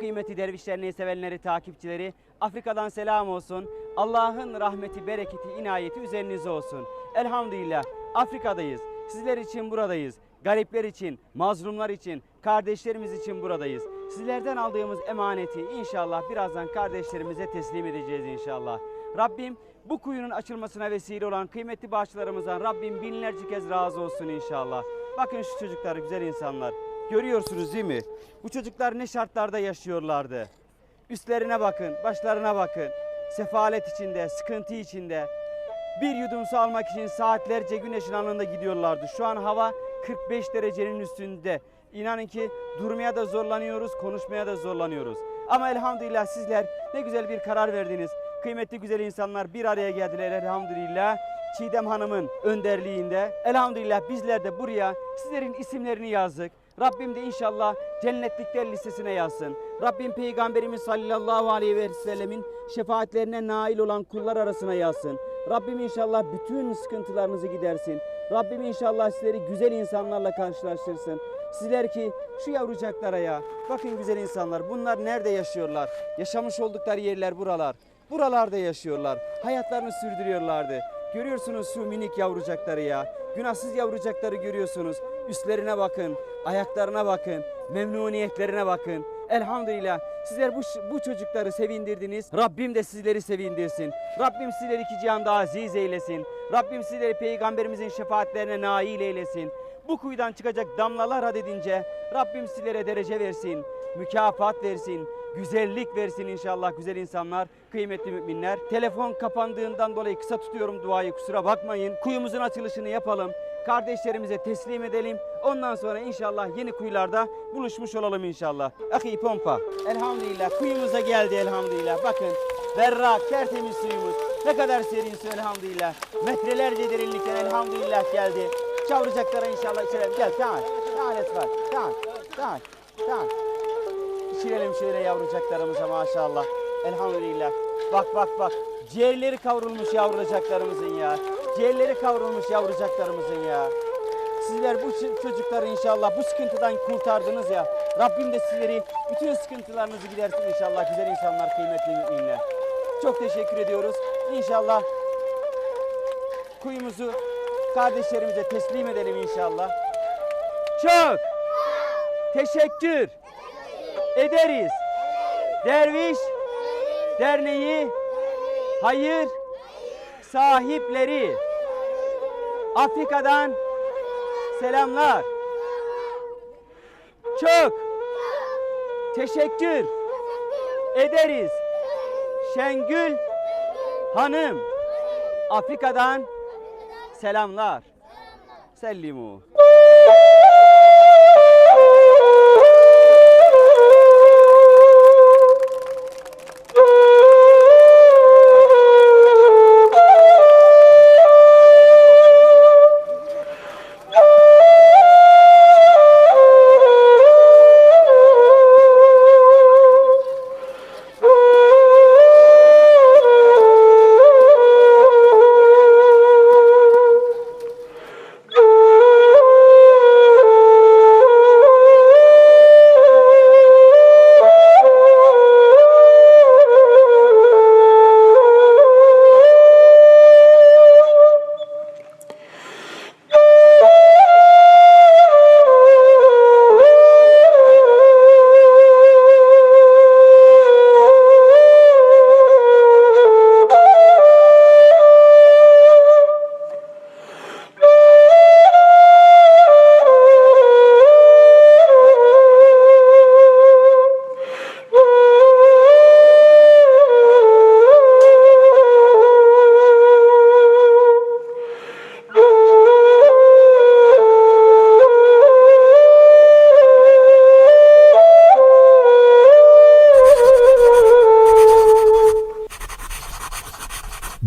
kıymetli Derviş Derneği sevenleri, takipçileri Afrika'dan selam olsun. Allah'ın rahmeti, bereketi, inayeti üzerinize olsun. Elhamdülillah Afrika'dayız. Sizler için buradayız. Garipler için, mazlumlar için, kardeşlerimiz için buradayız. Sizlerden aldığımız emaneti inşallah birazdan kardeşlerimize teslim edeceğiz inşallah. Rabbim bu kuyunun açılmasına vesile olan kıymetli bağışçılarımızdan Rabbim binlerce kez razı olsun inşallah. Bakın şu çocuklar güzel insanlar. Görüyorsunuz değil mi? Bu çocuklar ne şartlarda yaşıyorlardı. Üstlerine bakın, başlarına bakın. Sefalet içinde, sıkıntı içinde. Bir yudum su almak için saatlerce güneşin alnında gidiyorlardı. Şu an hava 45 derecenin üstünde. İnanın ki durmaya da zorlanıyoruz, konuşmaya da zorlanıyoruz. Ama elhamdülillah sizler ne güzel bir karar verdiniz. Kıymetli güzel insanlar bir araya geldiler elhamdülillah. Çiğdem Hanım'ın önderliğinde. Elhamdülillah bizler de buraya sizlerin isimlerini yazdık. Rabbim de inşallah cennetlikler listesine yazsın. Rabbim Peygamberimiz sallallahu aleyhi ve sellemin şefaatlerine nail olan kullar arasına yazsın. Rabbim inşallah bütün sıkıntılarınızı gidersin. Rabbim inşallah sizleri güzel insanlarla karşılaştırsın. Sizler ki şu yavrucaklara ya bakın güzel insanlar bunlar nerede yaşıyorlar? Yaşamış oldukları yerler buralar. Buralarda yaşıyorlar. Hayatlarını sürdürüyorlardı. Görüyorsunuz şu minik yavrucakları ya. Günahsız yavrucakları görüyorsunuz. Üstlerine bakın, ayaklarına bakın, memnuniyetlerine bakın. Elhamdülillah sizler bu, bu çocukları sevindirdiniz. Rabbim de sizleri sevindirsin. Rabbim sizleri iki cihanda aziz eylesin. Rabbim sizleri peygamberimizin şefaatlerine nail eylesin. Bu kuyudan çıkacak damlalar adedince Rabbim sizlere derece versin, mükafat versin, güzellik versin inşallah güzel insanlar, kıymetli müminler. Telefon kapandığından dolayı kısa tutuyorum duayı kusura bakmayın. Kuyumuzun açılışını yapalım. Kardeşlerimize teslim edelim. Ondan sonra inşallah yeni kuyularda buluşmuş olalım inşallah. Ahi pompa. Elhamdülillah kuyumuza geldi elhamdülillah. Bakın berrak tertemiz suyumuz. Ne kadar serin su elhamdülillah. Metrelerce derinlikten elhamdülillah geldi. Çavrucaklara inşallah içelim. Gel tamam. Tamam var. Tamam. Tamam. Tamam. İçirelim şöyle yavrucaklarımıza maşallah. Elhamdülillah. Bak bak bak. Ciğerleri kavrulmuş yavrucaklarımızın ya. Ciğerleri kavrulmuş yavrucaklarımızın ya. Sizler bu çocukları inşallah bu sıkıntıdan kurtardınız ya. Rabbim de sizleri bütün sıkıntılarınızı gidersin inşallah güzel insanlar, kıymetli müminler. Çok teşekkür ediyoruz. İnşallah kuyumuzu kardeşlerimize teslim edelim inşallah. Çok teşekkür ederiz. Derviş Derneği hayır sahipleri Afrika'dan selamlar. Çok teşekkür ederiz. Şengül Hanım Afrika'dan selamlar. Sellimu.